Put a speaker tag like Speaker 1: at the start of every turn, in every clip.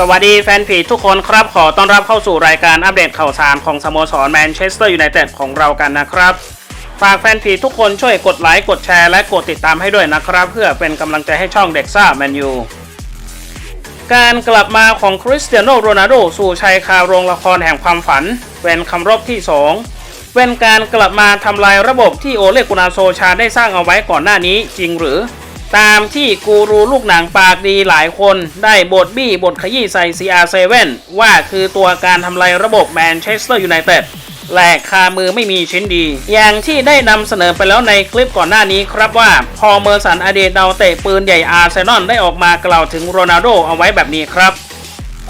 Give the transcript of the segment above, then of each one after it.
Speaker 1: สวัสดีแฟนเพจทุกคนครับขอต้อนรับเข้าสู่รายการอัปเดตข่าวสารของสโมสรแมนเชสเตอร์ยูไนเต็ดของเรากันนะครับ ฝากแฟนเพจทุกคนช่วยกดไลค์กดแชร์และกดติดตามให้ด้วยนะครับ เพื่อเป็นกำลังใจให้ช่องเด็กซ่าแมนยูการกลับมาของคริสเตียโนโรนัลโดสู่ชัยคาโรงละครแห่งความฝันเป็นคำรบที่ 2 เป็นการกลับมาทำลายระบบที่โอเลกุนาโซชาได้สร้างเอาไว้ก่อนหน้านี้จริงหรือ ตามที่กูรูลูกหนังปากดีหลายคนได้บทบี้บทขยี้ใส่ CR7 ว่าคือตัวการทำลายระบบแมนเชสเตอร์ยูไนเต็ดแหละคามือไม่มีชิ้นดี อย่างที่ได้นำเสนอไปแล้วในคลิปก่อนหน้านี้ครับว่า พอเมอร์สันอเดตดาวเตะปืนใหญ่อาร์เซนอลได้ออกมากล่าวถึงโรนัลโดเอาไว้แบบนี้ครับ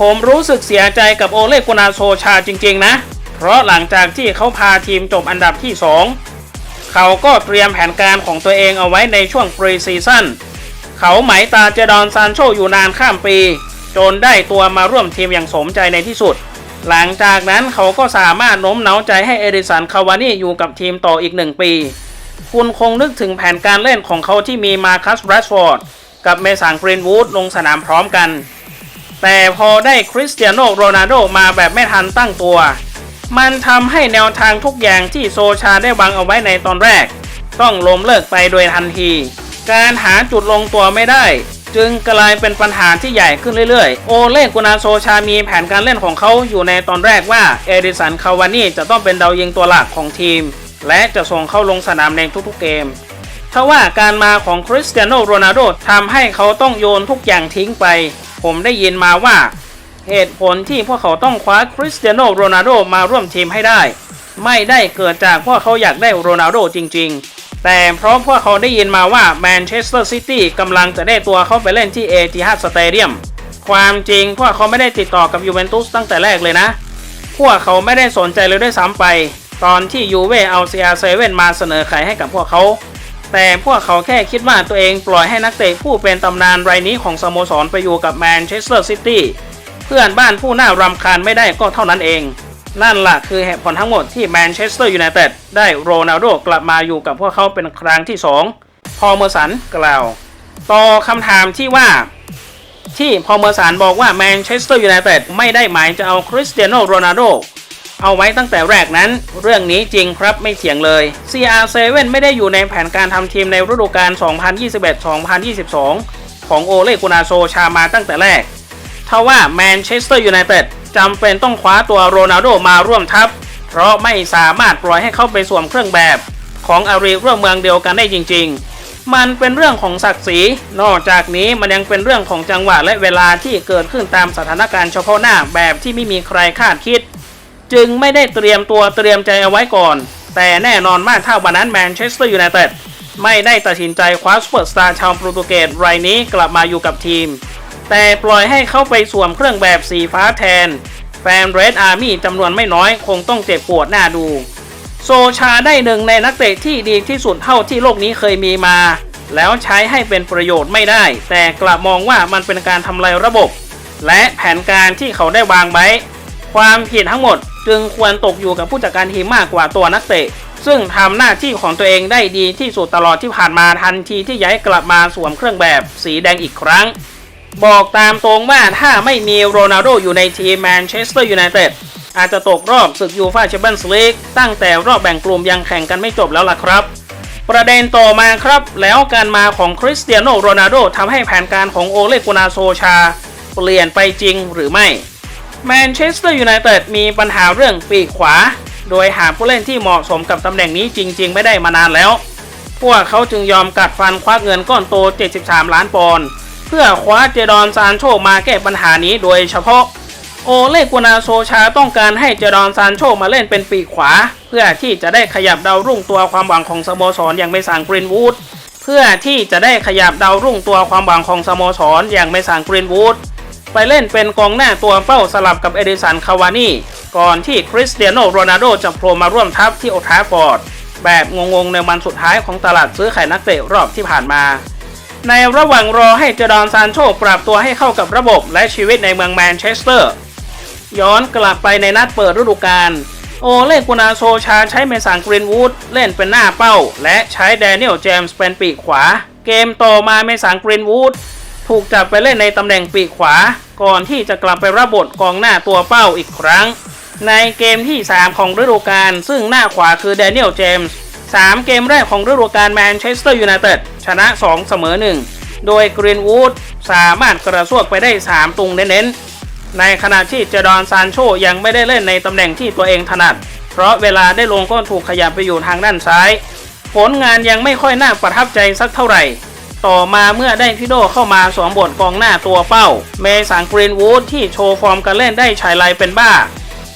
Speaker 1: ผมรู้สึกเสียใจกับโอเลกุนาโซชาจริง ๆ นะ เพราะหลังจากที่เขาพาทีมจบอันดับที่ 2 เขาก็เตรียมแผนการของตัวเองเอาไว้ในช่วงปรีซีซั่น เขาหมายตาเจดอนซานโชอยู่นานข้ามปี จนได้ตัวมาร่วมทีมอย่างสมใจในที่สุด หลังจากนั้นเขาก็สามารถโน้มน้าวใจให้เอดิสันคาวานี่อยู่กับทีมต่ออีกหนึ่งปี คุณคงนึกถึงแผนการเล่นของเขาที่มีมาคัสแรชฟอร์ดกับเมสันกรีนวูดลงสนามพร้อมกัน แต่พอได้คริสเตียโนโรนัลโดมาแบบไม่ทันตั้งตัว มันทำให้แนวทางทุกอย่างที่โซชาได้วางเอาไว้ในตอนแรก ต้องล้มเลิกไปโดยทันที การหาจุดลงตัวไม่ได้ จึงกลายเป็นปัญหาที่ใหญ่ขึ้นเรื่อยๆ โอเล่กุนาโซชามีแผนการเล่นของเขาอยู่ในตอนแรกว่าเอดิสันคาวานี่จะต้องเป็นดาวยิงตัวหลักของทีม และจะส่งเข้าลงสนามในทุกๆเกมทว่าการมาของคริสเตียโนโรนัลโดทำให้เขาต้องโยนทุกอย่างทิ้งไป ผมได้ยินมาว่า เหตุผลที่พวกเขาต้องคว้าคริสเตียโนโรนัลโดมาร่วมทีมให้ได้ ไม่ได้เกิดจากพวกเขาอยากได้โรนัลโดจริง ๆ แต่เพราะพวกเขาได้ยินมาว่าแมนเชสเตอร์ซิตี้กำลังจะได้ตัวเขาไปเล่นที่เอติฮัดสเตเดียมความจริงพวกเขาไม่ได้ติดต่อกับยูเวนตุสตั้งแต่แรกเลยนะ พวกเขาไม่ได้สนใจเลยด้วยซ้ำไป ตอนที่ยูเว่เอา CR7 มาเสนอขายให้กับพวกเขาแต่พวกเขาแค่คิดว่าตัวเองปล่อยให้นักเตะผู้เป็นตำนานรายนี้ของสโมสรไปอยู่กับแมนเชสเตอร์ซิตี้ เพื่อนบ้านผู้น่ารำคาญไม่ได้ก็เท่านั้นเอง นั่นล่ะคือเหตุผลทั้งหมดที่แมนเชสเตอร์ยูไนเต็ดได้โรนัลโดกลับมาอยู่กับพวกเขาเป็นครั้งที่ 2 พอเมอร์สันกล่าว ต่อคำถามที่ว่า ที่พอเมอร์สันบอกว่าแมนเชสเตอร์ยูไนเต็ดไม่ได้หมายจะเอาคริสเตียโนโรนัลโดเอาไว้ตั้งแต่แรกนั้น เรื่องนี้จริงครับไม่เถียงเลย CR7 ไม่ได้อยู่ในแผนการทำทีมในฤดูกาล 2021-2022 ของโอเลกุนาโซชามาตั้งแต่แรก ทว่าแมนเชสเตอร์ยูไนเต็ดจำเป็นต้องคว้าตัวโรนัลโดมาร่วมทัพ เพราะไม่สามารถปล่อยให้เข้าไปสวมเครื่องแบบ ของอารีร่วมเมืองเดียวกันได้จริง ๆ มันเป็นเรื่องของศักดิ์ศรี นอกจากนี้มันยังเป็นเรื่องของจังหวะและเวลาที่เกิดขึ้นตามสถานการณ์เฉพาะหน้าแบบที่ไม่มีใครคาดคิด จึงไม่ได้เตรียมตัวเตรียมใจเอาไว้ก่อน แต่แน่นอนมากถ้าวันนั้นแมนเชสเตอร์ยูไนเต็ดไม่ได้ตัดสินใจคว้าซูเปอร์สตาร์ชาวโปรตุเกสรายนี้กลับมาอยู่กับทีม แต่ปล่อยให้เขาไปสวมเครื่องแบบสีฟ้าแทน แฟนเรดอาร์มี่จำนวนไม่น้อยคงต้องเจ็บปวดหน้าดู โซชาได้หนึ่งในนักเตะที่ดีที่สุดเท่าที่โลกนี้เคยมีมา แล้วใช้ให้เป็นประโยชน์ไม่ได้ แต่กลับมองว่ามันเป็นการทำลายระบบ และแผนการที่เขาได้วางไว้ ความผิดทั้งหมดจึงควรตกอยู่กับผู้จัดการทีมมากกว่าตัวนักเตะ ซึ่งทำหน้าที่ของตัวเองได้ดีที่สุดตลอดที่ผ่านมาทันทีที่ย้ายกลับมาสวมเครื่องแบบสีแดงอีกครั้ง บอกตามตรงว่าถ้าไม่มีโรนัลโดอยู่ในทีมแมนเชสเตอร์ยูไนเต็ดอาจจะตกรอบศึกยูฟ่าแชมเปี้ยนส์ลีกตั้งแต่รอบแบ่งกลุ่มยังแข่งกันไม่จบแล้วล่ะครับ ประเด็นต่อมาครับ แล้วการมาของคริสเตียโนโรนัลโดทำให้แผนการของโอเลกุนาโซชา เปลี่ยนไปจริงหรือไม่แมนเชสเตอร์ยูไนเต็ดมีปัญหาเรื่องปีกขวา โดยหาผู้เล่นที่เหมาะสมกับตำแหน่งนี้จริง ๆ ไม่ได้มานานแล้ว พวกเขาจึงยอมกัดฟันควักเงินก้อนโต 73 ล้านปอนด์ เพื่อคว้าเจดอนซานโชมาแก้ปัญหานี้โดยเฉพาะ โอเลกุนาโซชาต้องการให้เจดอนซานโชมาเล่นเป็นปีกขวา เพื่อที่จะได้ขยับดาวรุ่งตัวความหวังของสโมสรอย่างไม่สั่งกรีนวูดเพื่อที่จะได้ขยับดาวรุ่งตัวความหวังของสโมสรอย่างไม่สั่งกรีนวูดไปเล่นเป็นกองหน้าตัวเป้าสลับกับเอดิสันคาวานี่ก่อนที่คริสเตียโนโรนัลโดจะโผล่มาร่วมทัพที่โอทาฟอร์ดแบบงงๆในวันสุดท้ายของตลาดซื้อขายนักเตะรอบที่ผ่านมา ในระหว่างรอให้เจดอนซานโชปรับตัวให้เข้ากับระบบและชีวิตในเมืองแมนเชสเตอร์ ย้อนกลับไปในนัดเปิดฤดูกาลโอเล่กุนาโซชาใช้เมสังกรีนวูดเล่นเป็นหน้าเป้า และใช้แดเนียลเจมส์เป็นปีกขวา เกมต่อมาเมสังกรีนวูดถูกจับไปเล่นในตำแหน่งปีกขวา ก่อนที่จะกลับไปรับบทกองหน้าตัวเป้าอีกครั้ง ในเกมที่ 3 ของฤดูกาลซึ่งหน้าขวาคือแดเนียลเจมส์ 3 เกมแรกของฤดูกาลแมนเชสเตอร์ยูไนเต็ดชนะ 2 เสมอ 1 โดยกรีนวูดสามารถกระซวกไปได้ 3 ตุงเน้นๆ ในขณะที่เจดอนซานโชยังไม่ได้เล่นในตำแหน่งที่ตัวเองถนัด เพราะเวลาได้ลงก็ถูกขยับไปอยู่ทางด้านซ้าย ผลงานยังไม่ค่อยน่าประทับใจสักเท่าไหร่ ต่อมาเมื่อได้พี่โดเข้ามาสวมบทกองหน้าตัวเป้า เมสันกรีนวูดที่โชว์ฟอร์มการเล่นได้ชายไลเป็นบ้า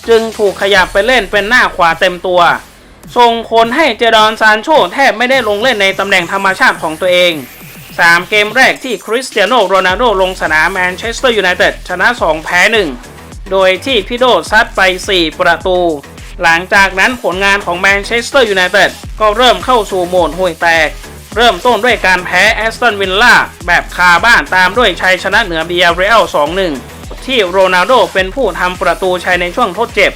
Speaker 1: จึงถูกขยับไปเล่นเป็นหน้าขวาเต็มตัว ส่งผลให้เจดอนซานโชแทบไม่ได้ลงเล่นในตำแหน่งธรรมชาติของตัวเอง 3 เกมแรกที่คริสเตียโนโรนัลโดลงสนามแมนเชสเตอร์ยูไนเต็ดชนะ 2 แพ้ 1 โดยที่พี่โดซัดไป 4 ประตู หลังจากนั้นผลงานของแมนเชสเตอร์ยูไนเต็ดก็เริ่มเข้าสู่โหมดห่วยแตก เริ่มต้นด้วยการแพ้แอสตันวิลล่าแบบคาบ้านตามด้วยชัยชนะเหนือเบียร์เรอัล2-1 ที่โรนัลโดเป็นผู้ทำประตูชัยในช่วงทดเจ็บ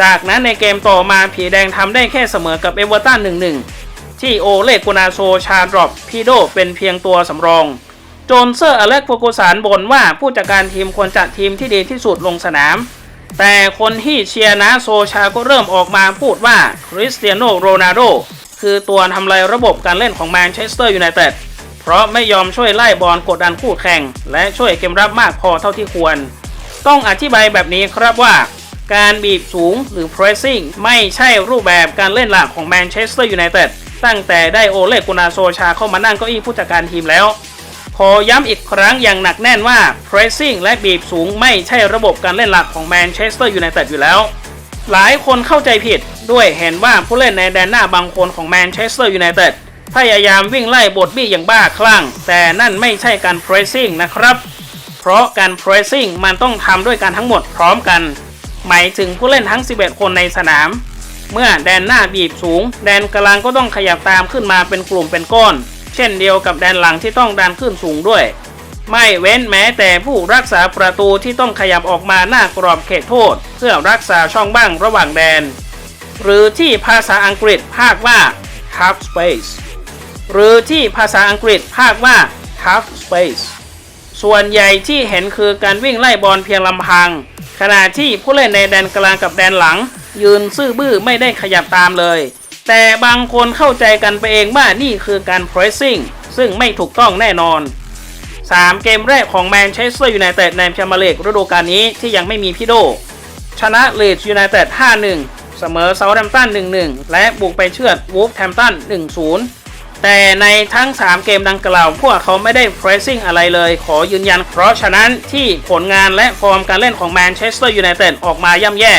Speaker 1: จากนั้นในเกมต่อมาผีแดงทำได้แค่เสมอกับเอเวอร์ตัน1-1 ที่โอเลกุนาโซชาดรอปพีโดเป็นเพียงตัวสำรอง โจนเซอร์อเล็กโฟกุสานบ่นว่าผู้จัดการทีมควรจัดทีมที่ดีที่สุดลงสนาม แต่คนที่เชียร์นะโซชาก็เริ่มออกมาพูดว่าคริสเตียโนโรนัลโดคือตัวทำลายระบบการเล่นของแมนเชสเตอร์ยูไนเต็ดเพราะไม่ยอมช่วยไล่บอลกดดันคู่แข่ง และช่วยเกมรับมากพอเท่าที่ควร ต้องอธิบายแบบนี้ครับว่า การบีบสูงหรือ pressing ไม่ใช่รูปแบบการเล่นหลักของแมนเชสเตอร์ยูไนเต็ดตั้งแต่ได้โอเลกุนาโซชาเข้ามานั่งเก้าอี้ผู้จัดการทีมแล้ว ขอย้ำอีกครั้งอย่างหนักแน่นว่า pressing และบีบสูงไม่ใช่ระบบการเล่นหลักของแมนเชสเตอร์ยูไนเต็ดอยู่แล้ว หลายคนเข้าใจผิดด้วยเห็นว่าผู้เล่นในแดนหน้าบางคนของแมนเชสเตอร์ยูไนเต็ดพยายามวิ่งไล่บทบี้อย่างบ้าคลั่ง แต่นั่นไม่ใช่การ pressing นะครับ เพราะการ pressing มันต้องทำด้วยกันทั้งหมดพร้อมกัน หมายถึงผู้เล่นทั้ง 11 คนในสนาม เมื่อแดนหน้าบีบสูง แดนกลางก็ต้องขยับตามขึ้นมาเป็นกลุ่มเป็นก้อน เช่นเดียวกับแดนหลังที่ต้องดันขึ้นสูงด้วย ไม่เว้นแม้แต่ผู้รักษาประตูที่ต้องขยับออกมาหน้ากรอบเขตโทษ เพื่อรักษาช่องบ้างระหว่างแดน หรือที่ภาษาอังกฤษภาคว่า half space หรือที่ภาษาอังกฤษภาคว่า half space ส่วนใหญ่ที่เห็นคือการวิ่งไล่บอลเพียงลำพัง ขณะที่ผู้เล่นในแดนกลางกับแดนหลัง ยืนซื่อบื้อไม่ได้ขยับตามเลย แต่บางคนเข้าใจกันไปเองว่านี่คือการ pressing ซึ่งไม่ถูกต้องแน่นอน 3 เกมแรกของแมนเชสเตอร์ยูไนเต็ดในแชมเปี้ยนลีกฤดูกาลนี้ที่ยังไม่มีพี่โด ชนะเลดส์ยูไนเต็ด 5-1 เสมอเซาท์แฮมป์ตัน 1-1 และบุกไปเชือดวูฟแฮมป์ตัน 1-0 แต่ในทั้ง 3 เกมดังกล่าว พวกเขาไม่ได้ pressing อะไรเลย ขอยืนยัน เพราะฉะนั้นที่ผลงานและฟอร์มการเล่นของแมนเชสเตอร์ยูไนเต็ดออกมาย่ำแย่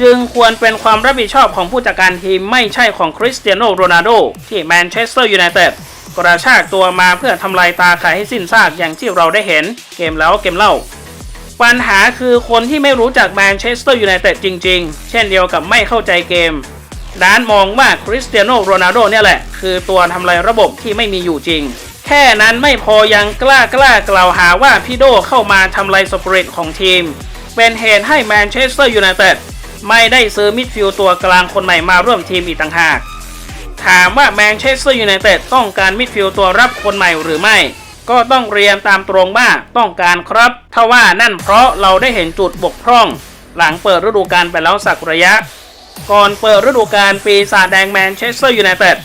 Speaker 1: จึงควรเป็นความรับผิดชอบของผู้จัดการทีมไม่ใช่ของคริสเตียโนโรนัลโดที่แมนเชสเตอร์ยูไนเต็ดกระชากตัวมาเพื่อทำลายตาขายให้สิ้นซากอย่างที่เราได้เห็นเกมแล้วเกมเล่า ปัญหาคือคนที่ไม่รู้จักแมนเชสเตอร์ยูไนเต็ดจริง ๆ เช่นเดียวกับไม่เข้าใจเกม ด้านมองว่าคริสเตียโนโรนัลโดเนี่ยแหละ คือตัวทำลายระบบที่ไม่มีอยู่จริง แค่นั้นไม่พอยังกล้ากล้ากล่าวหาว่าพี่โดเข้ามาทำลายสปริตของทีม เป็นเหตุให้แมนเชสเตอร์ยูไนเต็ดไม่ได้ซื้อมิดฟิลด์ตัวกลางคนใหม่มาร่วมทีมอีกต่างหาก ถามว่าแมนเชสเตอร์ยูไนเต็ดต้องการมิดฟิลด์ตัวรับคนใหม่หรือไม่ ก็ต้องเรียนตามตรงว่าต้องการครับถ้าว่านั่นเพราะเราได้เห็นจุดบกพร่อง หลังเปิดฤดูกาลไปแล้วสักระยะ ก่อนเปิดฤดูกาลปีศาจแดงแมนเชสเตอร์ยูไนเต็ด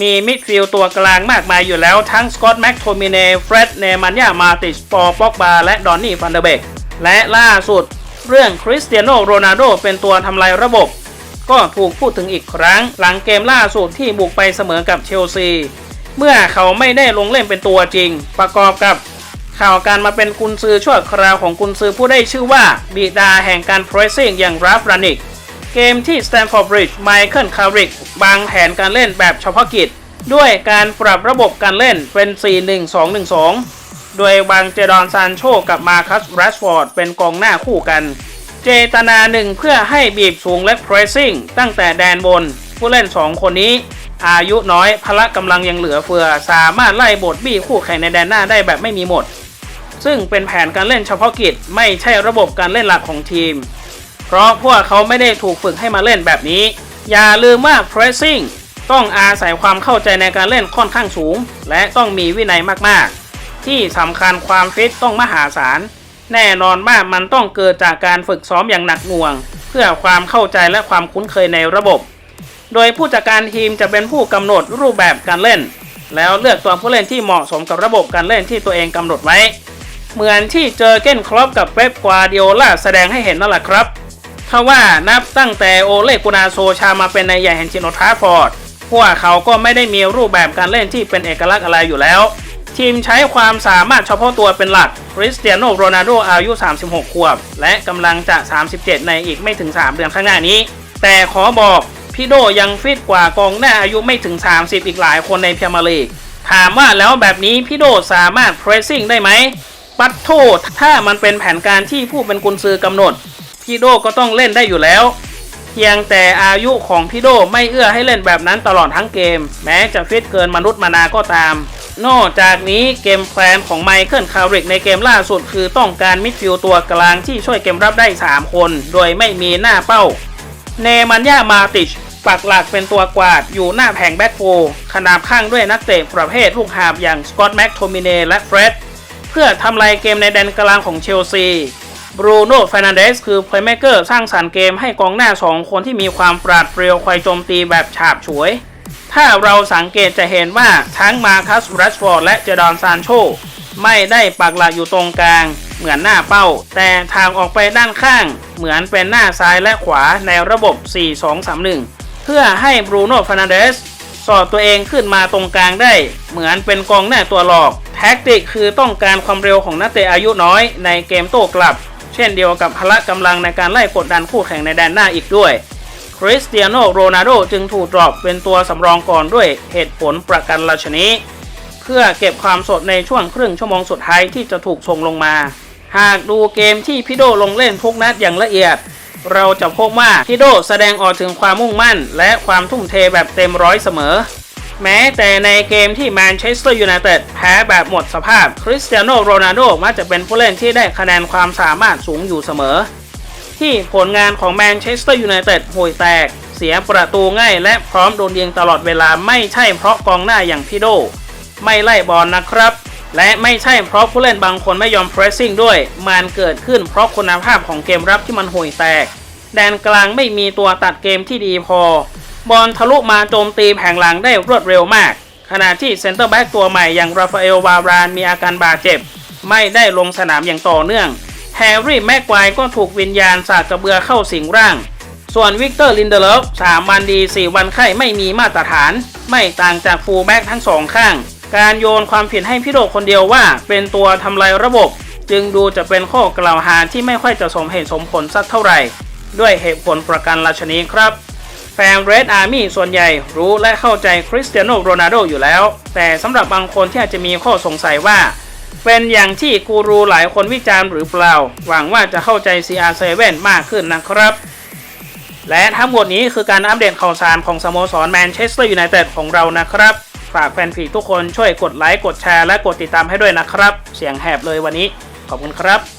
Speaker 1: มีมิดฟิลด์ตัวกลางมากมายอยู่แล้วทั้งสกอตแม็กโทมิเนเฟร็ดเนมันยามาติสปอร์ป็อกบาและดอนนี่ฟันเดเบกและล่าสุดเรื่องคริสเตียโนโรนัลโดเป็นตัวทำลายระบบ ก็ถูกพูดถึงอีกครั้ง หลังเกมล่าสุดที่บุกไปเสมอกับเชลซี เมื่อเขาไม่ได้ลงเล่นเป็นตัวจริง ประกอบกับข่าวการมาเป็นกุนซือชั่วคราวของกุนซือผู้ได้ชื่อว่าบิดาแห่งการ pressing อย่างราฟรานิก เกมที่ Stamford Bridge ไมเคิลคาริกบางแผนการเล่นแบบเฉพาะกิจ ด้วยการปรับระบบการเล่นเป็น 4-1-2-1-2 โดยวางเจดอนซานโชกับมาคัสแรชฟอร์ดเป็นกองหน้าคู่กัน เจตนาหนึ่งเพื่อให้บีบสูงและ pressing ตั้งแต่แดนบน ผู้เล่น 2 คนนี้ อายุน้อยพละกำลังยังเหลือเฟือ สามารถไล่บทบี้คู่แข่งในแดนหน้าได้แบบไม่มีหมด ซึ่งเป็นแผนการเล่นเฉพาะกิจไม่ใช่ระบบการเล่นหลักของทีม ราะพวกเขาไม่ได้ถูกฝึกให้มาเล่นแบบนี้ อย่าลืมว่า pressing ต้องอาศัยความเข้าใจในการเล่นค่อนข้างสูง และต้องมีวินัยมากๆ ที่สำคัญความฟิตต้องมหาศาล แน่นอนว่ามันต้องเกิดจากการฝึกซ้อมอย่างหนักหน่วง เพื่อความเข้าใจและความคุ้นเคยในระบบ โดยผู้จัดการทีมจะเป็นผู้กำหนดรูปแบบการเล่น แล้วเลือกตัวผู้เล่นที่เหมาะสมกับระบบการเล่นที่ตัวเองกำหนดไว้ เหมือนที่เจอเก้นครอปกับเป๊ปกวาดิโอลาแสดงให้เห็นนั่นแหละครับ ทว่านับตั้งแต่โอเลกุนาโซชามาเป็นนายใหญ่แห่งชิโนทาฟอร์ด พวกเขาก็ไม่ได้มีรูปแบบการเล่นที่เป็นเอกลักษณ์อะไรอยู่แล้ว ทีมใช้ความสามารถเฉพาะตัวเป็นหลักคริสเตียโนโรนัลโดอายุ 36 ขวบ และกำลังจะ 37 ในอีกไม่ถึง 3 เดือนข้างหน้านี้ แต่ขอบอกพี่โดยังฟิตกว่ากองหน้าอายุไม่ถึง 30 อีกหลายคนในพรีเมียร์ลีกถามว่าแล้วแบบนี้พี่โดสามารถ pressing ได้ไหมปัดโทษถ้ามันเป็นแผนการที่ผู้เป็นกุนซือกำหนด พี่โดก็ต้องเล่นได้อยู่แล้ว เพียงแต่อายุของพี่โดไม่เอื้อให้เล่นแบบนั้นตลอดทั้งเกม แม้จะฟิตเกินมนุษย์มานาก็ตาม นอกจากนี้เกมแพลนของไมเคิลคาริกในเกมล่าสุดคือต้องการมิดฟิลด์ตัวกลางที่ช่วยเกมรับได้ 3 คน โดยไม่มีหน้าเป้า เนมันยามาติชปักหลักเป็นตัวกวาดอยู่หน้าแผงแบ็คโฟร์ขนาบข้างด้วยนักเตะประเภทลูกหาบอย่างสกอตแม็กโทมิเนและเฟร็ดเพื่อทำลายเกมในแดนกลางของเชลซี บรูโน่ฟนันเดสคือเพลย์เมเกอร์สร้างสรรค์เกมให้กองหน้า 2 คนที่มีความปราดเปรียวคอยโจมตีแบบฉาบฉวย ถ้าเราสังเกตจะเห็นว่าทั้งมาคัสรัชฟอร์ดและเจดอนซานโช ไม่ได้ปักหลักอยู่ตรงกลาง เหมือนหน้าเป้า แต่ทางออกไปด้านข้าง เหมือนเป็นหน้าซ้ายและขวาในระบบ 4-2-3-1 เพื่อให้บรูโน่ฟนันเดสสอดตัวเองขึ้นมาตรงกลางได้ เหมือนเป็นกองหน้าตัวหลอก แท็กติกคือต้องการความเร็วของนักเตะอายุน้อยในเกมโต้กลับ เช่นเดียวกับพละกำลังในการไล่กดดันคู่แข่งในแดนหน้าอีกด้วย คริสเตียโนโรนัลโดจึงถูกดรอปเป็นตัวสำรองก่อนด้วยเหตุผลประกันราชนี้ เพื่อเก็บความสดในช่วงครึ่งชั่วโมงสุดท้ายที่จะถูกส่งลงมา หากดูเกมที่พี่โดลงเล่นทุกนัดอย่างละเอียด เราจะพบว่าพี่โดแสดงออกถึงความมุ่งมั่น และความทุ่มเทแบบเต็มร้อยเสมอ แม้แต่ในเกมที่แมนเชสเตอร์ยูไนเต็ดแพ้แบบหมดสภาพ คริสเตียโนโรนัลโดมักจะเป็นผู้เล่นที่ได้คะแนนความสามารถสูงอยู่เสมอ ที่ผลงานของแมนเชสเตอร์ยูไนเต็ดห่วยแตก เสียประตูง่ายและพร้อมโดนยิงตลอดเวลาไม่ใช่เพราะกองหน้าอย่างพี่โด ไม่ไล่บอลนะครับ และไม่ใช่เพราะผู้เล่นบางคนไม่ยอม pressing ด้วย มันเกิดขึ้นเพราะคุณภาพของเกมรับที่มันห่วยแตก แดนกลางไม่มีตัวตัดเกมที่ดีพอ บอลทะลุมาโจมตีแผงหลังได้รวดเร็วมาก ขณะที่เซนเตอร์แบ็กตัวใหม่อย่างราฟาเอลวารานมีอาการบาดเจ็บ ไม่ได้ลงสนามอย่างต่อเนื่อง แฮร์รี่แม็กควก็ถูกวิญญาณสากกระเบือเข้าสิงร่าง ส่วนวิกเตอร์ลินเดเลฟ3วันดี4วันไข้ไม่มีมาตรฐาน ไม่ต่างจากฟูลแบ็กทั้งสองข้าง การโยนความผิดให้พี่โดคนเดียวว่า เป็นตัวทำลายระบบ จึงดูจะเป็นข้อกล่าวหาที่ไม่ค่อยจะสมเหตุสมผลสักเท่าไหร่ ด้วยเหตุผลประกันราชนีครับ แฟนเรดอาร์มี่ส่วนใหญ่รู้และเข้าใจคริสเตียโนโรนัลโดอยู่แล้ว แต่สำหรับบางคนที่อาจจะมีข้อสงสัยว่า เป็นอย่างที่กูรูหลายคนวิจารณ์หรือเปล่า หวังว่าจะเข้าใจ CR7 มากขึ้นนะครับ และทั้งหมดนี้คือการอัปเดตข่าวสารของสโมสรแมนเชสเตอร์ยูไนเต็ดของเรานะครับ ฝากแฟนผีทุกคนช่วยกดไลค์กดแชร์และกดติดตามให้ด้วยนะครับ เสียงแหบเลยวันนี้ ขอบคุณครับ